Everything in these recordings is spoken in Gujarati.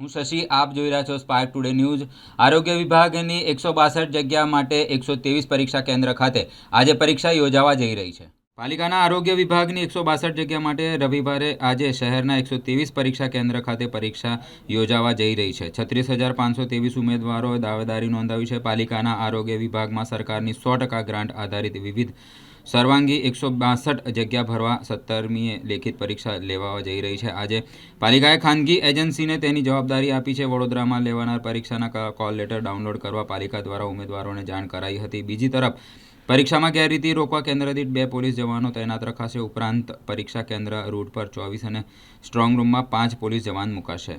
હું શશી, આપ જોઈ રહ્યા છો સ્પાર્ક ટુડે ન્યૂઝ આરોગ્ય વિભાગની એકસો બાસઠ જગ્યા માટે એકસો ત્રેવીસ પરીક્ષા કેન્દ્ર ખાતે આજે પરીક્ષા યોજાવા જઈ રહી છે. પાલિકાના આરોગ્ય વિભાગની એકસો બાસઠ જગ્યા માટે રવિવારે આજે શહેરના એકસો ત્રેવીસ પરીક્ષા કેન્દ્ર ખાતે પરીક્ષા યોજાવા જઈ રહી છે. છત્રીસ હજાર પાંચસો ત્રેવીસ ઉમેદવારોએ દાવેદારી નોંધાવી છે. પાલિકાના આરોગ્ય વિભાગમાં સરકારની સો ટકા ગ્રાન્ટ આધારિત વિવિધ સર્વાંગી એકસો બાસઠ જગ્યા ભરવા સત્તરમીએ લેખિત પરીક્ષા લેવા જઈ રહી છે. આજે પાલિકાએ ખાનગી એજન્સીને તેની જવાબદારી આપી છે. વડોદરામાં લેવાનાર પરીક્ષાના કોલ લેટર ડાઉનલોડ કરવા પાલિકા દ્વારા ઉમેદવારોને જાણ કરાઈ હતી. બીજી તરફ પરીક્ષામાં ગેરરીતિ રોકવા કેન્દ્ર દીઠ બે પોલીસ જવાનો તૈનાત રખાશે. ઉપરાંત પરીક્ષા કેન્દ્ર રૂટ પર ચોવીસ અને સ્ટ્રોંગ રૂમમાં પાંચ પોલીસ જવાન મુકાશે.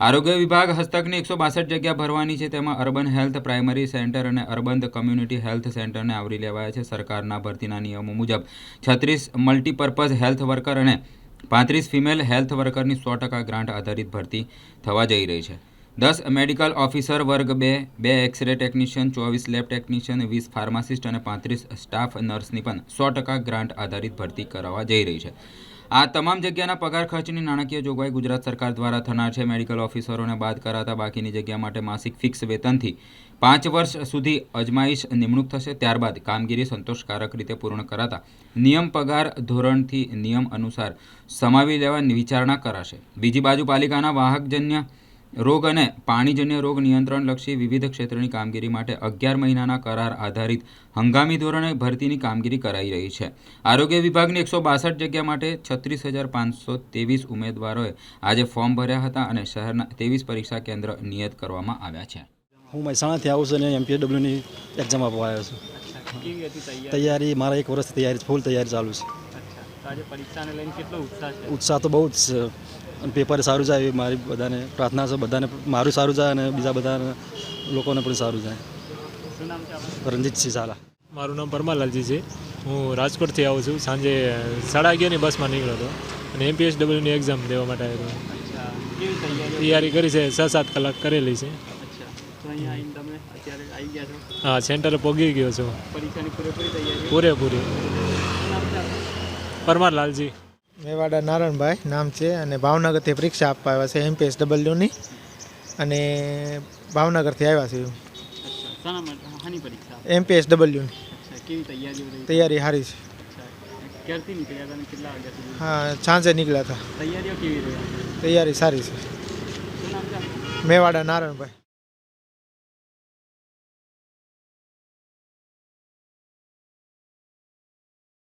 આરોગ્ય વિભાગ હસ્તકની એકસો બાસઠ જગ્યા ભરવાની છે. તેમાં અર્બન હેલ્થ પ્રાઇમરી સેન્ટર અને અર્બન કમ્યુનિટી હેલ્થ સેન્ટરને આવરી લેવાયા છે સરકારના ભરતીના નિયમો મુજબ. છત્રીસ મલ્ટીપર્પઝ હેલ્થ વર્કર અને પાંત્રીસ ફિમેલ હેલ્થ વર્કરની સો ટકા ગ્રાન્ટ આધારિત ભરતી થવા જઈ રહી છે. દસ મેડિકલ ઓફિસર વર્ગ બે બે એક્સરે ટેકનિશિયન, ચોવીસ લેબ ટેકનિશિયન, વીસ ફાર્માસિસ્ટ અને પાંત્રીસ સ્ટાફ નર્સની પણ સો ટકા ગ્રાન્ટ આધારિત ભરતી કરાવવા જઈ રહી છે. આ તમામ જગ્યાના પગાર ખર્ચની નાણાકીય જોગવાઈ ગુજરાત સરકાર દ્વારા થનાર છે. મેડિકલ ઓફિસરોને બાદ કરાતા બાકીની જગ્યા માટે માસિક ફિક્સ વેતનથી પાંચ વર્ષ સુધી અજમાઈશ નિમણૂક થશે. ત્યારબાદ કામગીરી સંતોષકારક રીતે પૂર્ણ કરાતા નિયમ પગાર ધોરણથી નિયમ અનુસાર સમાવી લેવા વિચારણા કરાશે. બીજી બાજુ પાલિકાના વાહકજન્ય રોગ અને પાણીજન્ય રોગ નિયંત્રણલક્ષી વિવિધ ક્ષેત્રની કામગીરી માટે અગિયાર મહિનાના કરાર આધારિત હંગામી ધોરણે ભરતીની કામગીરી કરાઈ રહી છે. આરોગ્ય વિભાગની એકસો બાસઠ જગ્યા માટે છત્રીસ હજાર પાંચસો ત્રેવીસ ઉમેદવારોએ આજે ફોર્મ ભર્યા હતા અને શહેરના ત્રેવીસ પરીક્ષા કેન્દ્ર નિયત કરવામાં આવ્યા છે. હું મહેસાણાથી આવું છું અને એમપીડબ્લ્યુની એક્ઝામ આપવા આવ્યો છું. તૈયારી? તૈયારી મારા એક વર્ષથી તૈયારી ફૂલ તૈયારી ચાલુ છે. આજે પરીક્ષાને લઈને કેટલો ઉત્સાહ છે? ઉત્સાહ તો બહુ જ છે. અને પેપર સારું જાય એવી મારી બધાને પ્રાર્થના છે. બધાને મારું સારું જાય અને બીજા બધા લોકોને પણ સારું જાય. રણજીતસિંહ ઝાલા. મારું નામ પરમાલાલજી છે. હું રાજકોટથી આવું છું. સાંજે સાડા અગિયારની બસમાં નીકળ્યો હતો અને એમપીએસડબલ્યુની એક્ઝામ દેવા માટે આવ્યો હતો. તૈયારી તૈયારી કરી છે. છ સાત કલાક કરેલી છે. અહીંયા આવીને તમે અત્યારે આવી ગયા છો? હા સેન્ટરે પહોંચી ગયો છું. પૂરેપૂરી પરમાર પૂરેપૂરી મેવાડા નારાયણભાઈ નામ છે અને ભાવનગરથી પરીક્ષા આપવા આવ્યા છે એમપીએસ ડબલ્યુની. અને ભાવનગરથી આવ્યા છે. એમપીએસ ડબલ્યુની. તૈયારી સારી છે. હા સાંજે નીકળ્યા હતા. તૈયારી સારી છે. મેવાડા નારાયણભાઈ